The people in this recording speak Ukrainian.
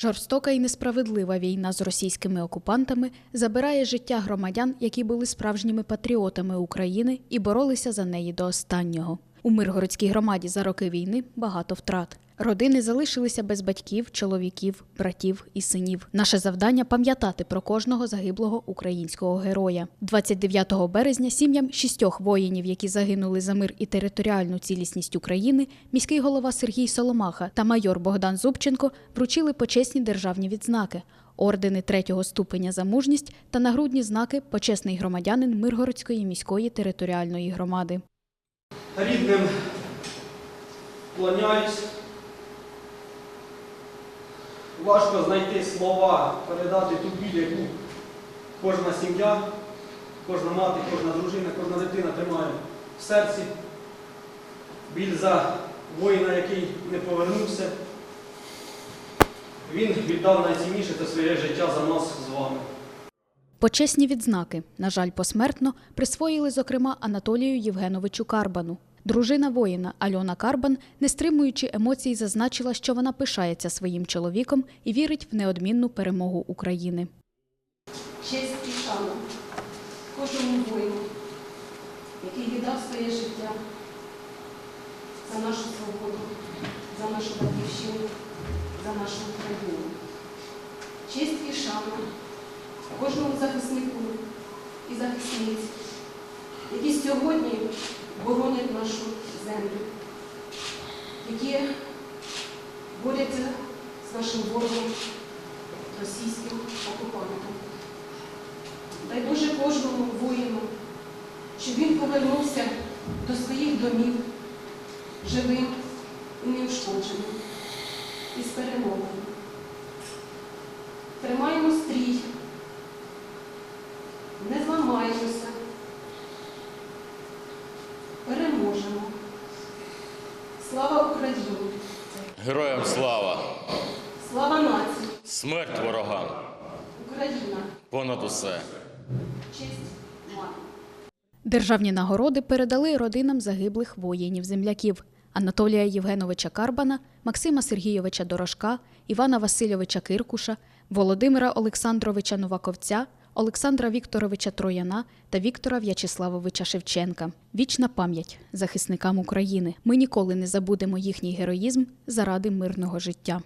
Жорстока і несправедлива війна з російськими окупантами забирає життя громадян, які були справжніми патріотами України і боролися за неї до останнього. У Миргородській громаді за роки війни багато втрат. Родини залишилися без батьків, чоловіків, братів і синів. Наше завдання пам'ятати про кожного загиблого українського героя. 29 березня сім'ям шістьох воїнів, які загинули за мир і територіальну цілісність України, міський голова Сергій Соломаха та майор Богдан Зубченко вручили почесні державні відзнаки. Ордени третього ступеня за мужність та нагрудні знаки почесний громадянин Миргородської міської територіальної громади. Рідним вклоняюсь. Важко знайти слова, передати ту біль, яку кожна сім'я, кожна мати, кожна дружина, кожна дитина тримає в серці. Біль за воїна, який не повернувся. Він віддав найцінніше це своє життя за нас з вами. Почесні відзнаки, на жаль, посмертно присвоїли, зокрема, Анатолію Євгеновичу Карбану. Дружина воїна Альона Карбан, не стримуючи емоцій, зазначила, що вона пишається своїм чоловіком і вірить в неодмінну перемогу України. честь і шану кожному воїну, який віддав своє життя за нашу свободу, за нашу батьківщину, за нашу Україну. Честь і шану кожному захиснику і захисниці, які сьогодні боронять нашу землю, які борються з нашим ворогом, російським окупантом. Дай Боже кожному воїну, щоб він повернувся до своїх домів живим і неушкодженим, і з перемогою. Тримаємо стрій, не переможемо. Слава Україні! Героям слава! Слава нації! Смерть ворогам! Україна! Понад усе! Честь мати! Державні нагороди передали родинам загиблих воїнів-земляків Анатолія Євгеновича Карбана, Максима Сергійовича Дорошка, Івана Васильовича Киркуша, Володимира Олександровича Новаковця, Олександра Вікторовича Трояна та Віктора В'ячеславовича Шевченка. Вічна пам'ять захисникам України. Ми ніколи не забудемо їхній героїзм заради мирного життя.